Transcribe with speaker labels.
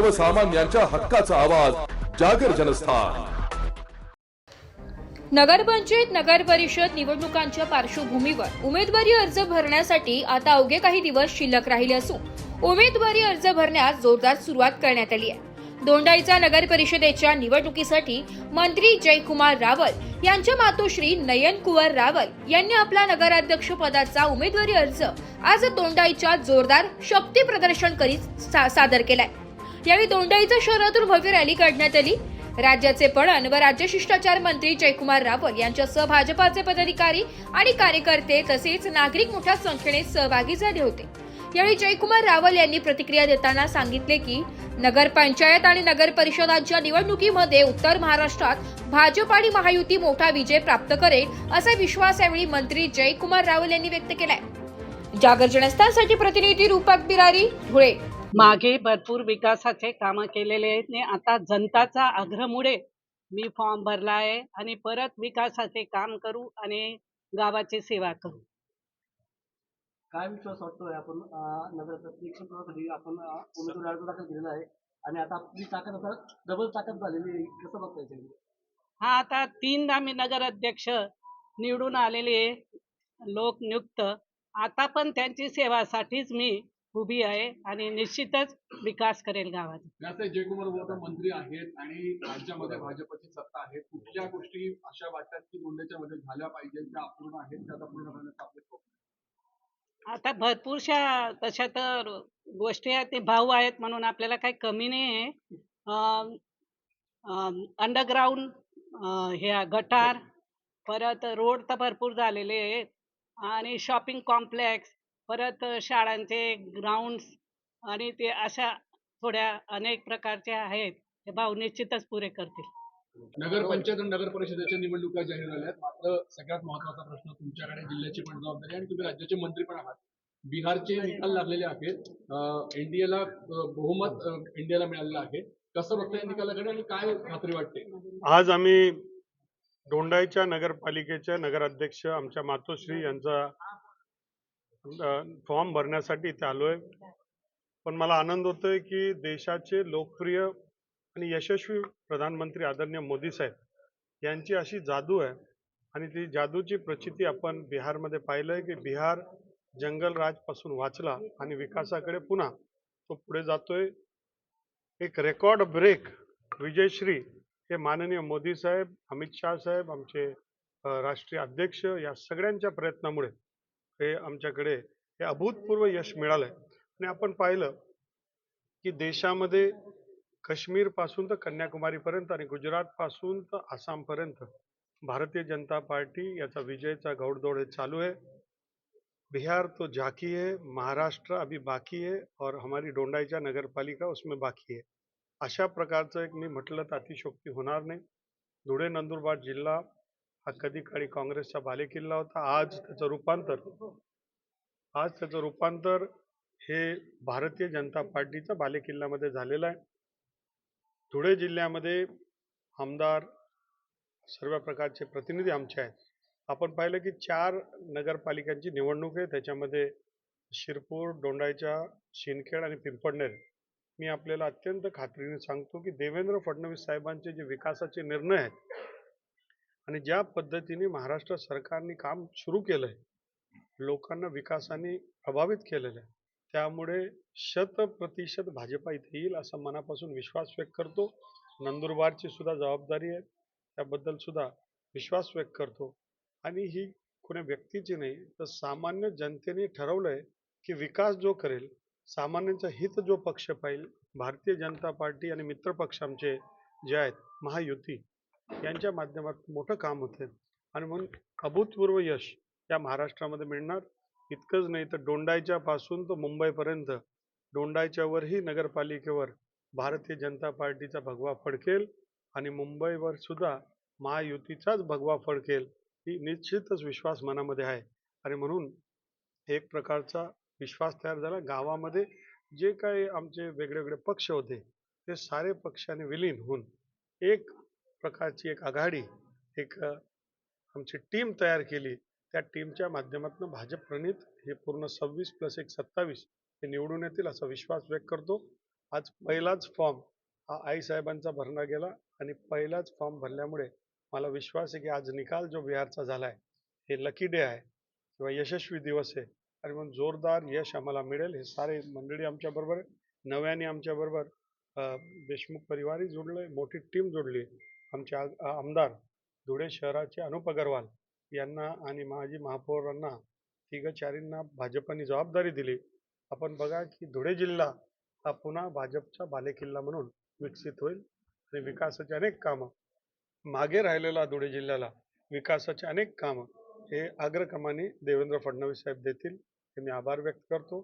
Speaker 1: सर्वसामान्यांच्या हक्काचा आवाज जागर जनस्थान.
Speaker 2: नगरपंचायत नगर परिषद निवडणुकांच्या पार्श्वभूमीवर उमेदवारी अर्ज भरण्यासाठी आता अवघे काही दिवस शिल्लक राहिले असून उमेदवारी अर्ज भरण्यास जोरदार सुरुवात करण्यात आली आहे. दोंडाईचा नगर परिषदेच्या निवडणुकीसाठी मंत्री जयकुमार रावल यांच्या मातोश्री नयन कुवर रावल यांनी आपला नगराध्यक्ष पदाचा उमेदवारी अर्ज आज दोंडाईच्या जोरदार शक्ती प्रदर्शन करीत सा- सादर केलाय. यावेळी दोंडाईचा शहरातून भव्य रॅली काढण्यात आली. राज्याचे पणन व राज्य शिष्टाचार मंत्री जयकुमार रावल यांच्यासह भाजपाचे पदाधिकारी आणि कार्यकर्ते तसेच नागरिक मोठ्या संख्येने सहभागी झाले होते. यावेळी जयकुमार रावल यांनी प्रतिक्रिया देताना सांगितले की नगरपंचायत आणि नगर परिषदांच्या निवडणुकीमध्ये उत्तर महाराष्ट्रात भाजप आणि महायुती मोठा विजय प्राप्त करेल असा विश्वास यावेळी मंत्री जयकुमार रावल यांनी व्यक्त केलाय. जागर जनस्थानसाठी प्रतिनिधी रूपक बिरारी धुळे.
Speaker 3: मागे भरपूर विकासाचे कामं केलेले आहेत आणि आता जनताचा आग्रहामुळे मी फॉर्म भरला आहे आणि परत विकासाचे काम करू आणि गावाची सेवा करू.
Speaker 4: काय विश्वास वाटतोय आपण? नगर आपण उमेदवारी अर्ज दाखल केलेला आहे आणि आता आपली ताकद आता डबल ताकद झालेली आहे. कसं बघता येईल
Speaker 3: हा आता तीनदा मी नगर अध्यक्ष निवडून आलेले लोकनियुक्त. आता पण त्यांची सेवासाठीच मी उभी आहे आणि निश्चितच विकास करेल गावाचा
Speaker 5: त्याचे जयकुमार मंत्री आहेत आणि राज्यामध्ये भाजपची सत्ता आहे. कुठल्या गोष्टी अशा वाटतात की दोंड्याच्या मध्ये झाल्या पाहिजे त्या अपूर्ण आहेत त्या पूर्ण करण्याचा आपले.
Speaker 3: आता भरपूरशा तशा तर गोष्टी आहेत ते भाऊ आहेत म्हणून आपल्याला काही कमी नाही आहे. अंडरग्राऊंड हे गटार परत रोड तर भरपूर झालेले आहेत. आणि शॉपिंग कॉम्प्लेक्स परत शाळांचे ग्राउंड्स आणि ते अशा थोड्या अनेक प्रकारचे आहेत ते भाऊ निश्चितच पुरे करतील.
Speaker 5: नगर पंचायत आणि नगर परिषदेच्या निवडणुका जाहीर झाल्या आहेत मात्र सगळ्यात महत्त्वाचा प्रश्न तुमच्याकडे जिल्ह्याची पण जबाबदारी आणि तुम्ही राज्याचे मंत्री पण आहात. बिहारचे निकाल लागलेले आहेत. एनडीएला बहुमत इंडियाला मिळालेलं आहे. कसं बघता या निकालाकडे आणि काय खात्री वाटते?
Speaker 6: आज आम्ही दोंडाईच्या नगरपालिकेच्या नगराध्यक्ष आमच्या मातोश्री यांचा फॉर्म भरण्यासाठी इथे आलोय. पण मला आनंद होतोय की देशाचे लोकप्रिय आणि यशस्वी प्रधानमंत्री आदरणीय मोदी साहेब यांची अशी जादू आहे आणि ती जादूची प्रचिती आपण बिहारमध्ये पाहिलंय की बिहार जंगलराजपासून वाचला आणि विकासाकडे पुन्हा तो पुढे जातोय. एक रेकॉर्ड ब्रेक विजयश्री हे माननीय मोदी साहेब अमित शाह साहेब आमचे राष्ट्रीय अध्यक्ष या सगळ्यांच्या प्रयत्नामुळे हे आमच्याकडे हे अभूतपूर्व यश मिळालंय. आणि आपण पाहिलं की देशामध्ये काश्मीरपासून तर कन्याकुमारीपर्यंत आणि गुजरात पासून तर आसामपर्यंत भारतीय जनता पार्टी याचा विजयचा घौडदौड हे चालू है बिहार तो झाकी है महाराष्ट्र अभी बाकी है और हमारी डोंडाईच्या नगरपालिका उसमें बाकी है अशा प्रकारचं एक मी म्हटलं तर अतिशोक्ती होणार नाही. धुळे नंदुरबार जिल्हा हा कधी काळी काँग्रेसचा बालेकिल्ला होता. आज त्याचं रूपांतर. आज त्याचं रूपांतर हे भारतीय जनता पार्टीचं बालेकिल्ल्यामध्ये झालेलं आहे. धुळे जिल्ह्यामध्ये आमदार सर्व प्रकारचे प्रतिनिधी आमचे आहेत. आपण पाहिलं की चार नगरपालिकांची निवडणूक आहे. त्याच्यामध्ये शिरपूर दोंडाईच्या शिंदखेड आणि पिंपळनेर. मी आपल्याला अत्यंत खात्रीने सांगतो की देवेंद्र फडणवीस साहेबांचे जे विकासाचे निर्णय आहेत आणि ज्या पद्धतीने महाराष्ट्र सरकारने काम सुरू केलंय लोकांना विकासाने प्रभावित केलेलं आहे त्यामुळे शत प्रतिशत भाजपा इथे येईल असा मनापासून विश्वास व्यक्त करतो. नंदुरबारची सुद्धा जबाबदारी आहे त्याबद्दल सुद्धा विश्वास व्यक्त करतो. आणि ही कोण्या व्यक्तीची नाही तर सामान्य जनतेने ठरवलंय की विकास जो करेल सामान्यांचं हित जो पक्ष पाहिजे भारतीय जनता पार्टी आणि मित्र पक्ष आमचे जे आहेत महायुती यांच्या माध्यमात मोठं काम होते. आणि म्हणून अभूतपूर्व यश या महाराष्ट्रामध्ये मिळणार. इतकंच नाही तर डोंडायच्या पासून तर मुंबईपर्यंत. डोंडायच्यावरही नगरपालिकेवर भारतीय जनता पार्टीचा भगवा फडकेल आणि मुंबईवर सुद्धा महायुतीचाच भगवा फडकेल ही निश्चितच विश्वास मनामध्ये आहे. आणि म्हणून एक प्रकारचा विश्वास तयार झाला. गावामध्ये जे काही आमचे वेगळे वेगळे पक्ष होते ते सारे पक्षाने विलीन होऊन एक प्रकारची एक आघाडी एक आमची टीम तयार केली. त्या टीमच्या माध्यमातून भाजप प्रणित हे पूर्ण सव्वीस प्लस एक सत्तावीस हे निवडून येतील असा विश्वास व्यक्त करतो. आज पहिलाच फॉर्म हा आईसाहेबांचा भरणा गेला आणि पहिलाच फॉर्म भरल्यामुळे मला विश्वास आहे की आज निकाल जो बिहारचा झाला आहे हे लकी डे आहे किंवा यशस्वी दिवस आहे. आणि म्हणून जोरदार यश आम्हाला मिळेल. हे सारे मंडळी आमच्याबरोबर नव्याने आमच्याबरोबर देशमुख परिवारही जोडलं मोठी टीम जोडली आहे. आमचे आमदार धुळे शहराचे अनुप अगरवाल यांना आणि माजी महापौरांना तिघ चारींना भाजपने जबाबदारी दिली. आपण बघा की धुळे जिल्हा हा पुन्हा भाजपचा बालेकिल्ला म्हणून विकसित होईल आणि विकासाचे अनेक कामं. मागे राहिलेला धुळे जिल्ह्याला विकासाचे अनेक कामं हे अग्रक्रमाने देवेंद्र फडणवीस साहेब देतील हे मी आभार व्यक्त करतो.